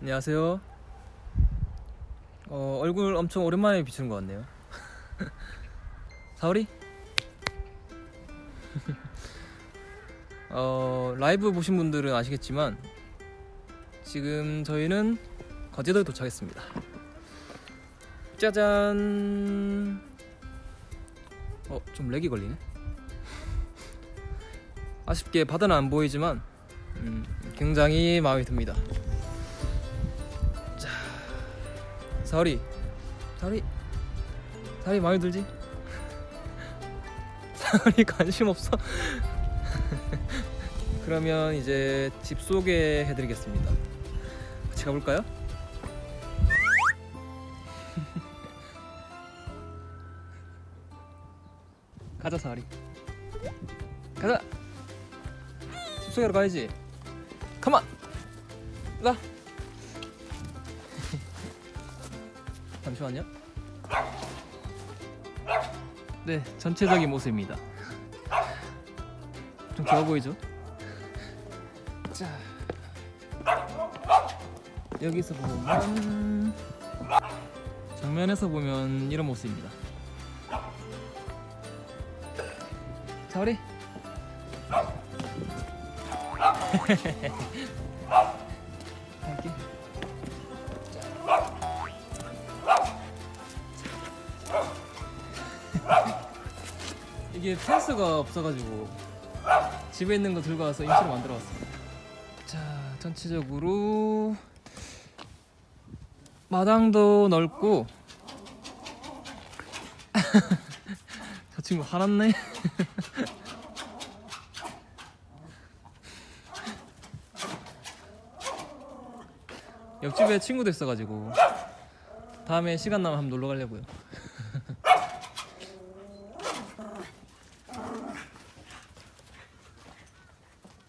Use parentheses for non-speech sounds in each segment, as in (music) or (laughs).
안녕하세요. 어, 얼굴 엄청 오랜만에 비추는 것 같네요. 사월이? 어, 라이브 보신 분들은 아시겠지만 지금 저희는 거제도에 도착했습니다. 짜잔. 어, 좀 렉이 걸리네. 아쉽게 바다는 안 보이지만 음, 굉장히 마음에 듭니다. 사월이, 사월이, 사월이 마음에 들지? (laughs) 사월이 관심 없어? (laughs) 그러면 이제 집 소개해 드리겠습니다. 같이 가볼까요? (laughs) 가자 사월이. 가자. 집 소개하러 가야지. 컴온. 가. 잠시만요. 네, 전체적인 모습입니다. 좀 좋아 보이죠? 자, 여기서 보면 정면에서 보면 이런 모습입니다. 자, 우리 (laughs) 이게 펜스가 없어가지고 집에 있는 거 들고 와서 임시로 만들어 왔습니다. 자, 전체적으로 마당도 넓고 (laughs) 저 친구 화났네. (laughs) 옆집에 친구도 있어가지고 다음에 시간 나면 한번 놀러 가려고요.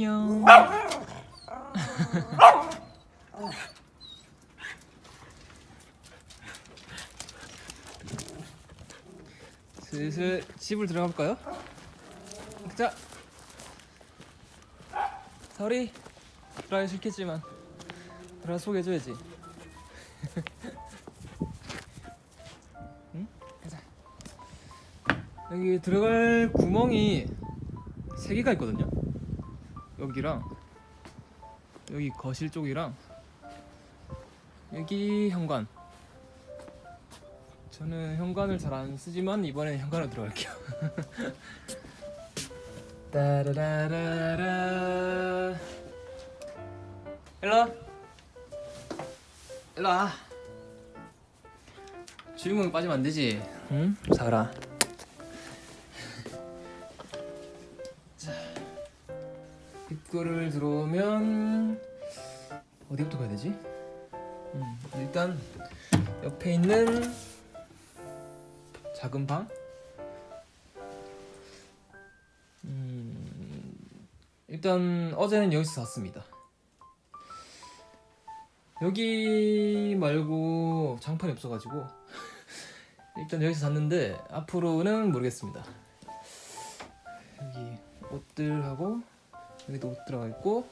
안녕. 슬슬 집을 들어가 볼까요? 자, 사리 들어가기 싫겠지만 들어가 소개해줘야지. (laughs) 응? 가자. 여기 들어갈 구멍이 세 개가 있거든요. 여기랑 여기 거실 쪽이랑 여기 현관. 저는 현관을 잘 안 쓰지만 이번에는 현관으로 들어갈게요. (laughs) 따라라라라. 일로 와. 일로 와. 주인공이 빠지면 안 되지. 응? 사그라. 입구를 들어오면 어디부터 가야 되지? 음, 일단 옆에 있는 작은 방. 음, 일단 어제는 여기서 잤습니다. 여기 말고 장판이 없어가지고 (laughs) 일단 여기서 잤는데 앞으로는 모르겠습니다. 여기 옷들하고 여기도 옷 들어가 있고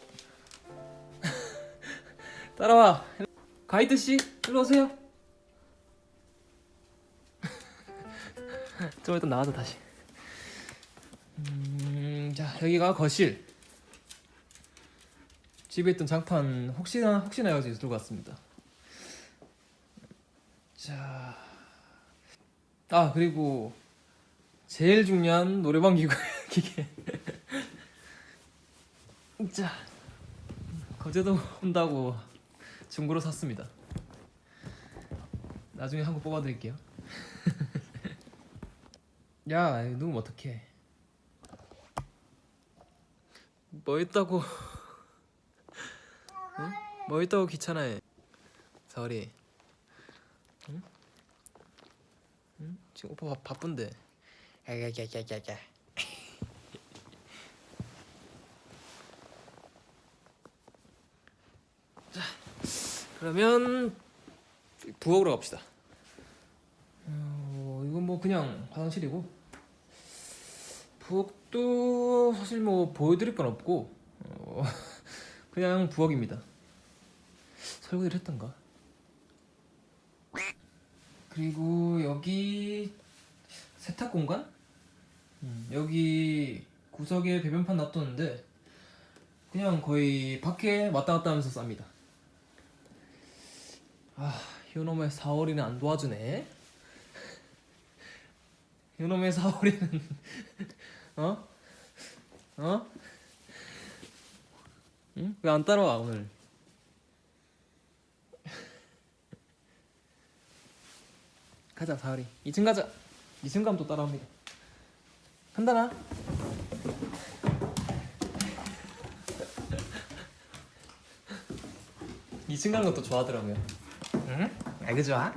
(laughs) 따라와 가이드 씨 일로 오세요. (laughs) 좀 일단 나와서 다시. 음, 자 여기가 거실. 집에 있던 장판 혹시나 혹시나 해서 들고 왔습니다. 자, 아 그리고 제일 중요한 노래방 (laughs) 기계. 자, 거제도 온다고 중고로 샀습니다. 나중에 한거 뽑아드릴게요. (laughs) 야, 누우면 어떡해. 뭐 있다고. 응? 뭐 있다고 귀찮아해. 사월이. 응? 응? 지금 오빠 바, 바쁜데. 야야야야야야. 그러면 부엌으로 갑시다. 어, 이건 뭐 그냥 화장실이고 부엌도 사실 뭐 보여드릴 건 없고 어, (laughs) 그냥 부엌입니다. 설거지를 했던가? 그리고 여기 세탁 공간? 음, 여기 구석에 배변판 놔뒀는데 그냥 거의 밖에 왔다 갔다 하면서 쌉니다. 아, 요놈의 4월이는 안 도와주네. (laughs) 요놈의 4월이는 (laughs) 어? 어? 응? 왜 안 따라와 오늘? (laughs) 가자 사월이 2층 가자 2층 가면 또 따라옵니다 간다나 것도 좋아하더라고요 응? 알고 좋아?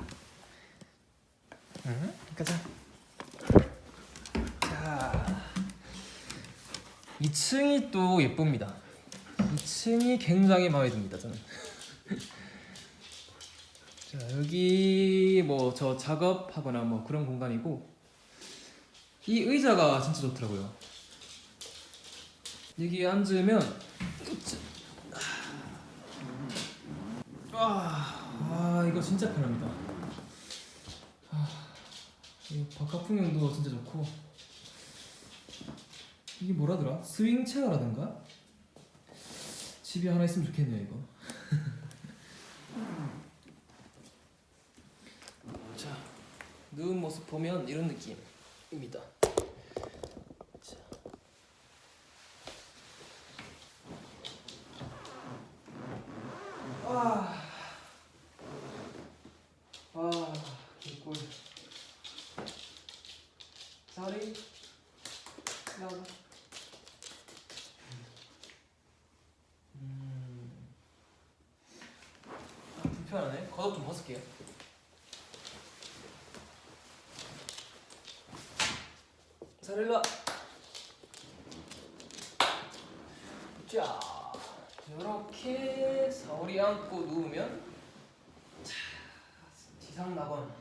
응? 가자 자 2층이 또 예쁩니다 2층이 굉장히 마음에 듭니다 저는 (laughs) 자 여기 뭐 저 작업하거나 뭐 그런 공간이고 이 의자가 진짜 좋더라고요 여기 앉으면 아, 아 이거 진짜 편합니다 아, 이 바깥 풍경도 진짜 좋고 이게 뭐라더라? 스윙 체어라든가? 집에 하나 있으면 좋겠네요 이거 (laughs) 자 누운 모습 보면 이런 느낌입니다 자. 아, 아, 개꿀. 자리, 나와. 음. 아, 좀 벗을게요. 자리 일로 와. 자, 이렇게 사오리 안고 누우면 자, 지상 낙원.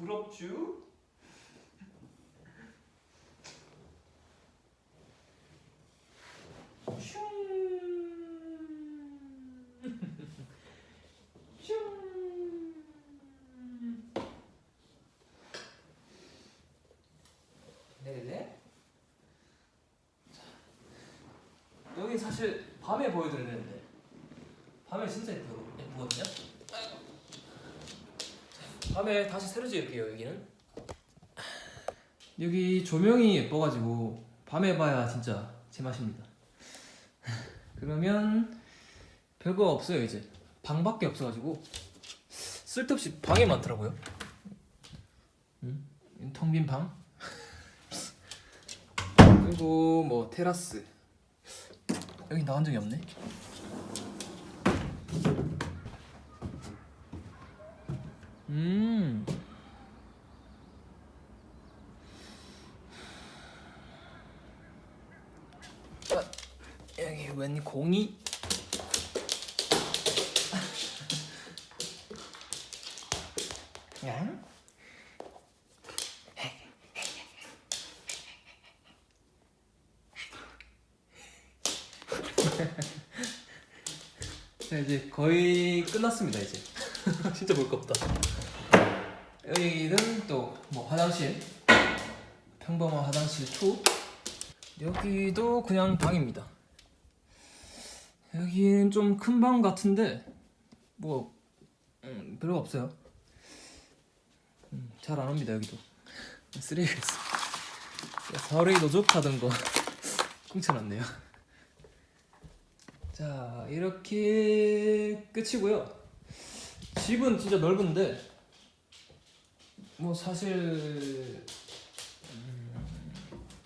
부럽쥬? 슝. 슝. 네네. 자, 여기 사실 밤에 보여드려야 되는데 밤에 진짜 예쁘- 예쁘거든요. 밤에 다시 새로 지을게요 여기는. 여기 조명이 예뻐가지고 밤에 봐야 진짜 제맛입니다. (laughs) 그러면 별거 없어요 이제 방밖에 없어가지고 쓸데없이 방이 많더라고요. 음? 텅 빈 방. (laughs) 그리고 뭐 테라스. 여기 나간 적이 없네. 음. 아, 여기 웬 공이? 양? 자 이제 거의 끝났습니다 이제 (laughs) 진짜 볼 거 없다 여기는 또 뭐 화장실 평범한 화장실 2 여기도 그냥 방입니다. 여기는 좀 큰 방 같은데 뭐 음, 별거 없어요. 음, 잘안 옵니다 여기도. 쓰레기가 있어. 사월이 노족하던 거 (laughs) 꽁쳐놨네요. 자 이렇게 끝이고요. 집은 진짜 넓은데 뭐 사실 음,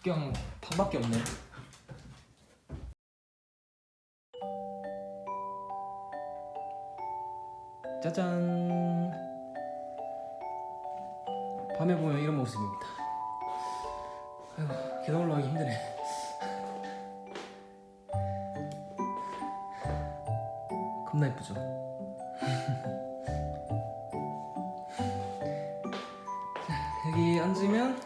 그냥 방밖에 없네. 짜잔. 밤에 보면 이런 모습입니다. 아이고 계단 올라가기 힘드네. 겁나 예쁘죠 (laughs) 앉으면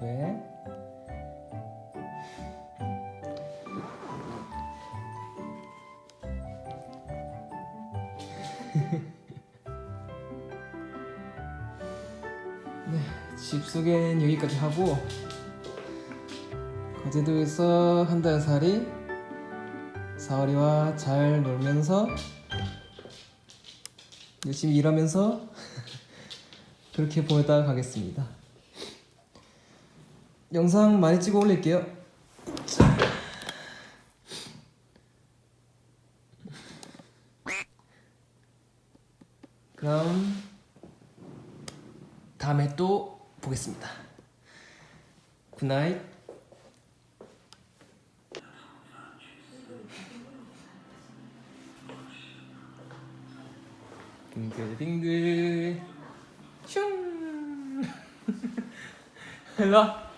네. (laughs) 네, 집 소개는 여기까지 하고 거제도에서 한 달 살이 사월이와 잘 놀면서 열심히 일하면서 (laughs) 그렇게 보내다 가겠습니다. 영상 많이 찍어 올릴게요. 자. 그럼 다음에 또 보겠습니다. 굿나잇. 빙글빙글 슝 (laughs) 일로 와